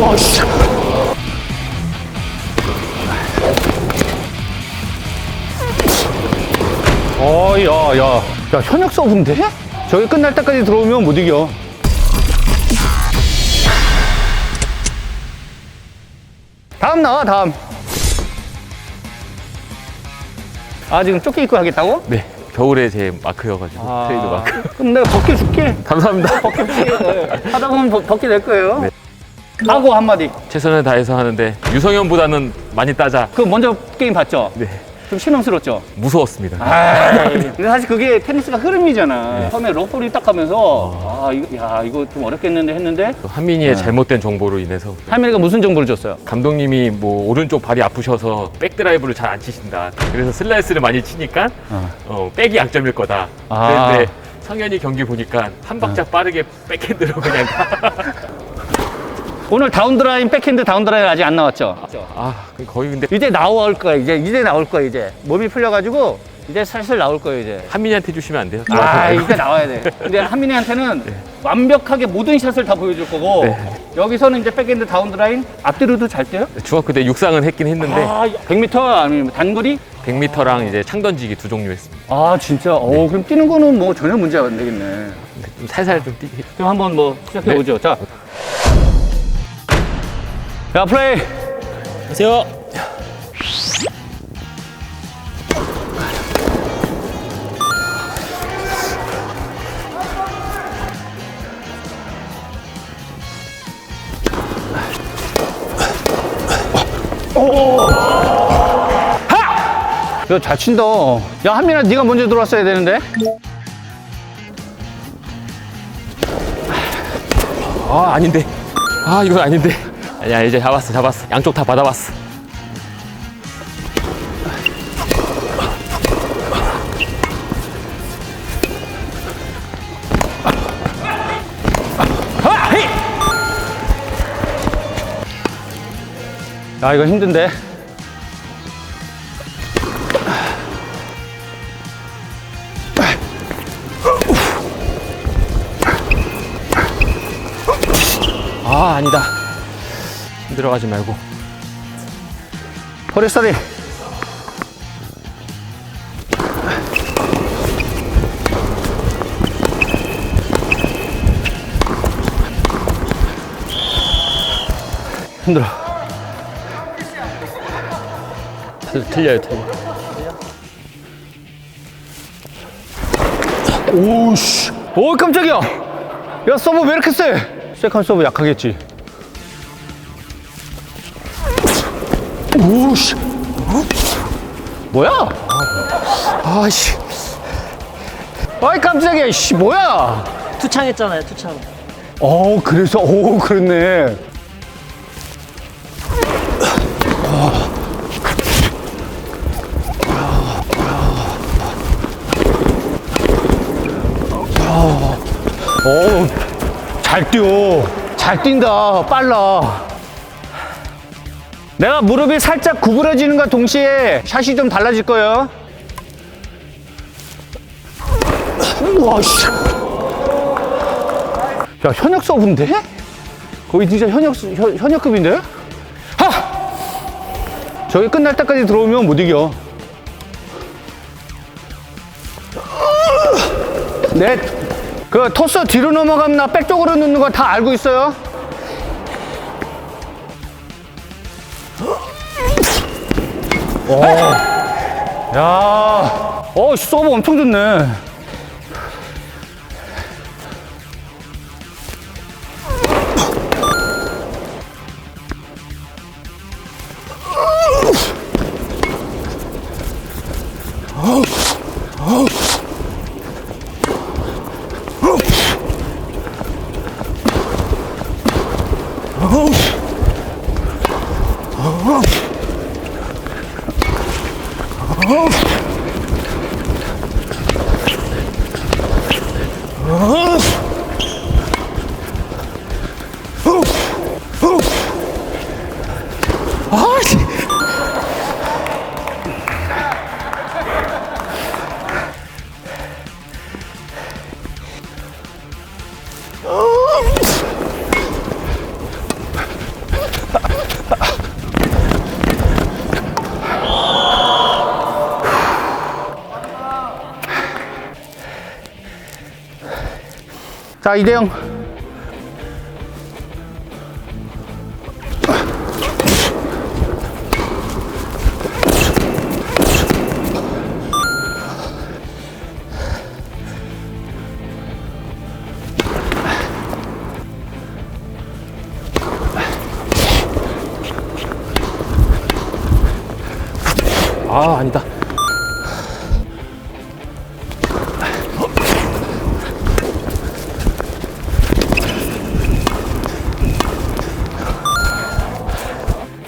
와, 씨. 어, 야, 야. 야, 현역 서브인데? 저기 끝날 때까지 들어오면 못 이겨. 다음 나와, 다음. 아, 지금 조끼 입고 하겠다고? 네. 겨울에 제 마크여가지고 아. 트레이드 마크. 그럼 내가 벗겨줄게. 감사합니다. 벗겨줄게. 하다 보면 벗- 벗게 될 거예요. 네. 하고 한마디. 최선을 다해서 하는데 유성현보다는 많이 따자. 그 먼저 게임 봤죠? 네. 좀 실망스럽죠? 무서웠습니다. 아, 근데 사실 그게 테니스가 흐름이잖아. 처음에 러프리 딱 하면서, 아, 이거, 야, 이거 좀 어렵겠는데 했는데, 또 한민이의 잘못된 정보로 인해서 하민이가 무슨 정보를 줬어요? 감독님이 뭐 오른쪽 발이 아프셔서 백드라이브를 잘 안 치신다. 그래서 슬라이스를 많이 치니까 어, 백이 약점일 거다. 아. 그런데 성현이 경기 보니까 한 박자 빠르게 백핸드로 그냥 오늘 다운드라인, 백핸드 다운드라인 아직 안 나왔죠? 아 거의 근데 이제 나올 거야, 이제. 이제 나올 거야, 이제. 몸이 풀려가지고, 이제 슬슬 나올 거예요, 이제. 한민이한테 주시면 안 돼요? 아, 이제 나와야 돼. 근데 한민이한테는 완벽하게 모든 샷을 다 보여줄 거고, 네. 여기서는 이제 백핸드 다운드라인, 앞뒤로도 잘 뛰어요? 중학교 때 육상은 했긴 했는데 아, 100m 아니면 단거리? 100m랑 이제 창 던지기 두 종류 했습니다. 아, 진짜? 어, 그럼 뛰는 거는 뭐 전혀 문제가 안 되겠네. 좀 살살 좀 뛰. 그럼 한번 뭐 시작해 보죠. 자. 야, 플레이. 안녕하세요. 야, 잘 친다. 야, 한민아, 네가 먼저 들어왔어야 되는데. 아 아닌데. 아 이건 아닌데. 아니야 이제 잡았어 잡았어. 양쪽 다 받아봤어. 하! 헤이! 야, 이거 힘든데. 아 아니다. 힘들어가지 말고. 포레스터리. 힘들어. 틀, 틀려요 틀려. 오우씨. 오, 깜짝이야. 야, 서브 왜 이렇게 세? 세컨 서브 약하겠지. 오우씨. 뭐야? 아씨. 아이, 깜짝이야. 씨, 뭐야? 투창했잖아요, 투창. 어, 그래서, 오, 그렇네. 어, 잘 뛰어. 잘 뛴다. 빨라. 내가 무릎이 살짝 구부러지는과 동시에 샷이 좀 달라질 거예요. 우와, 씨. 야, 현역 서브인데? 거의 진짜 현역, 서- 현, 현역급인데? 하! 저기 끝날 때까지 들어오면 못 이겨. 넷. 그 토스 뒤로 넘어가면 나 백쪽으로 넣는 거 다 알고 있어요. 오. 야. 어, 서브 엄청 좋네. 자, 이대영.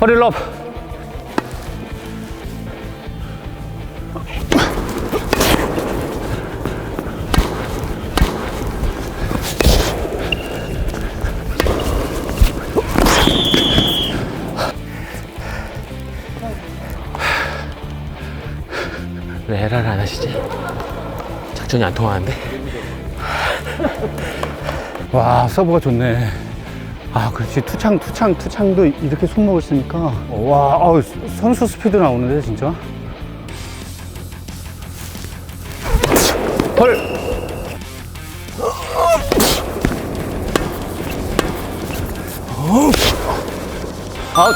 허리를 업. 왜 에라를 안 하시지? 작전이 안 통하는데? 와, 서브가 좋네. 아, 그렇지. 투창, 투창, 투창도 이렇게 손목을 쓰니까. 와, 아우, 선수 스피드 나오는데, 진짜. 헐! 아웃!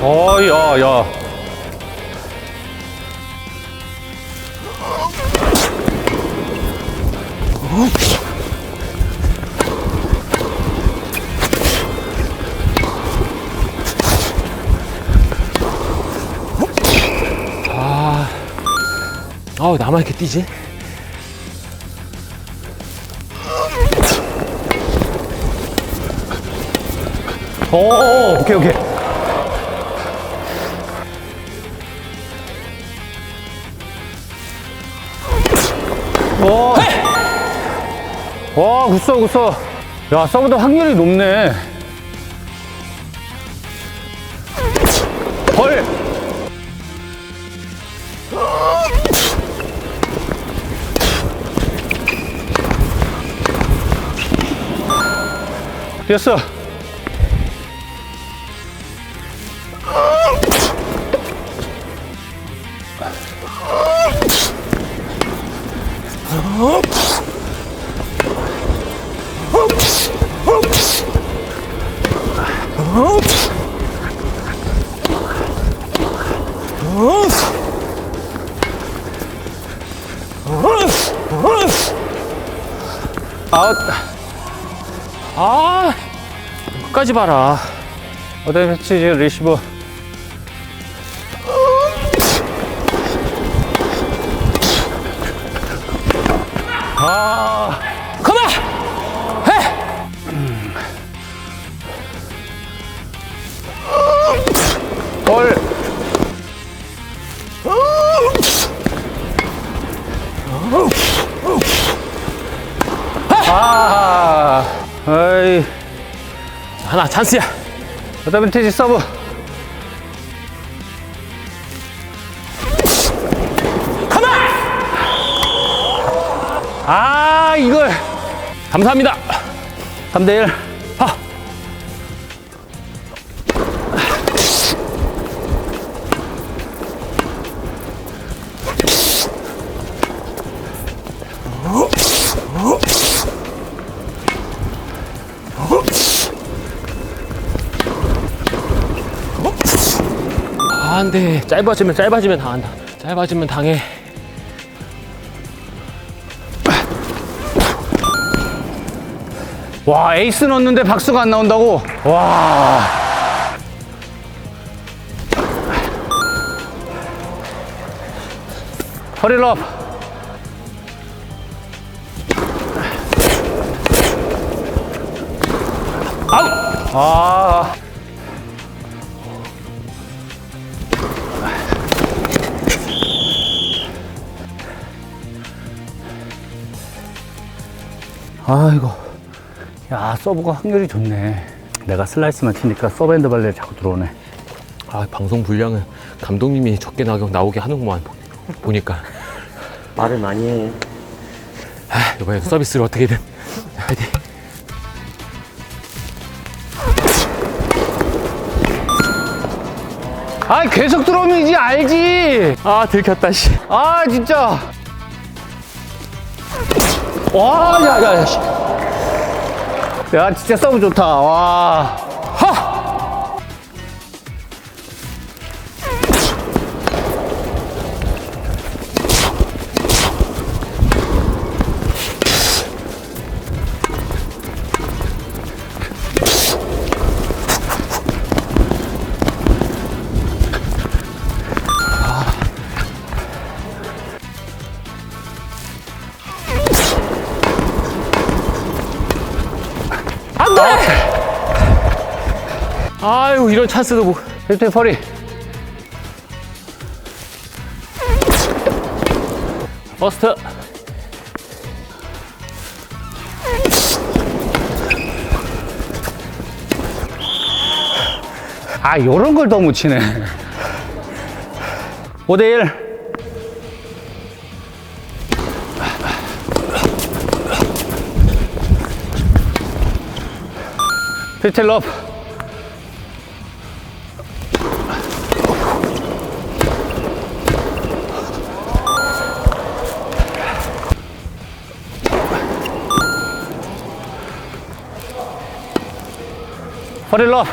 어, 야, 야. 아우 나만 이렇게 뛰지? 오, 오케이, 오케이. 오. 와, 굿어, 굿어. 야, 서브도 확률이 높네. 헐! 됐어. 아웃. 아 끝까지 봐라. 어드밴티지 리시버. 아, 찬스야. 어드밴티지 서브. 아, 이걸. 감사합니다. 3대1. 하. 안 돼. 짧아지면 짧아지면 당한다. 짧아지면 당해. 와, 에이스 넣었는데 박수가 안 나온다고? 와. 허리를 업. 아웃! 아. 아이고. 야, 서브가 확률이 좋네. 내가 슬라이스만 치니까 서브핸드 발레 자꾸 들어오네. 아, 방송 분량은 감독님이 적게 나오게, 나오게 하는구만. 보니까. 말을 많이 해. 아, 이번에 서비스를 어떻게든. 화이팅. 아, 계속 들어오면 이제 알지. 아 들켰다 씨. 아, 진짜. 와, 야, 야, 야. 씨. 야, 진짜 서브 좋다. 와. 아유 이런 찬스도 뭐. 필트 퍼리. 퍼스트. 아, 요런 걸더못 치네. 5대1. 피틀럽. 허릴럽.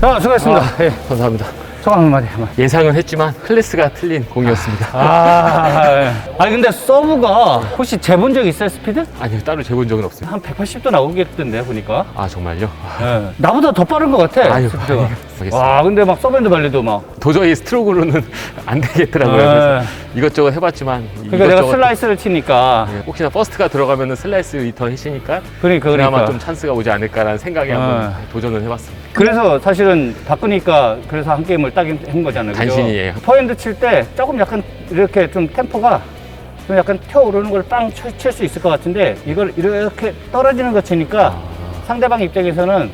자, 수고하셨습니다. 예, 감사합니다. 소감 한마디. 한마디. 예상은 했지만 클래스가 틀린 공이었습니다. 아, 예. 아니, 근데 서브가 혹시 재본 적 있어요, 스피드? 아니요 따로 재본 적은 없어요. 한 180도 나오겠던데, 보니까. 아 정말요? 예. 나보다 더 빠른 것 같아. 아유, 스피드가. 아유, 알겠습니다. 와, 근데 막 서브핸드 발리도 막. 도저히 스트로크로는 안 되겠더라고요. 네. 그래서 이것저것 해봤지만 그러니까 내가 이것저것 슬라이스를 치니까. 예, 혹시나 퍼스트가 들어가면 슬라이스 리턴 해시니까 그러니까, 그나마 그러니까. 좀 찬스가 오지 않을까라는 생각에 네. 한번 도전을 해봤습니다. 그래서 사실은 바꾸니까 그래서 한 게임을 따긴 한 거잖아요. 그죠? 간신히, 예. 포핸드 칠 때 조금 약간 이렇게 좀 템포가 좀 약간 튀어오르는 걸 빵 칠 수 있을 것 같은데 이걸 이렇게 떨어지는 거 치니까 아. 상대방 입장에서는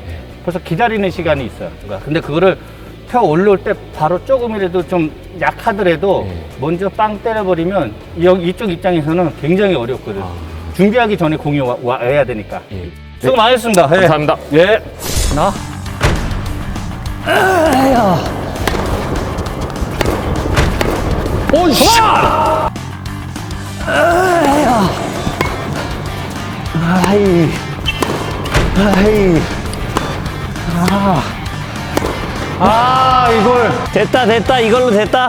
벌써 기다리는 시간이 있어요. 그러니까 근데 그거를 펴 올라올 때 바로 조금이라도 좀 약하더라도 예. 먼저 빵 때려버리면 여기 이쪽 입장에서는 굉장히 어렵거든. 아. 준비하기 전에 공이 와, 와야 되니까. 예. 수고 많으셨습니다. 예. 감사합니다. 예. 나. 에야. 오, 씨. 에야. 아이. 아이. 아, 이걸. 됐다 됐다 이걸로 됐다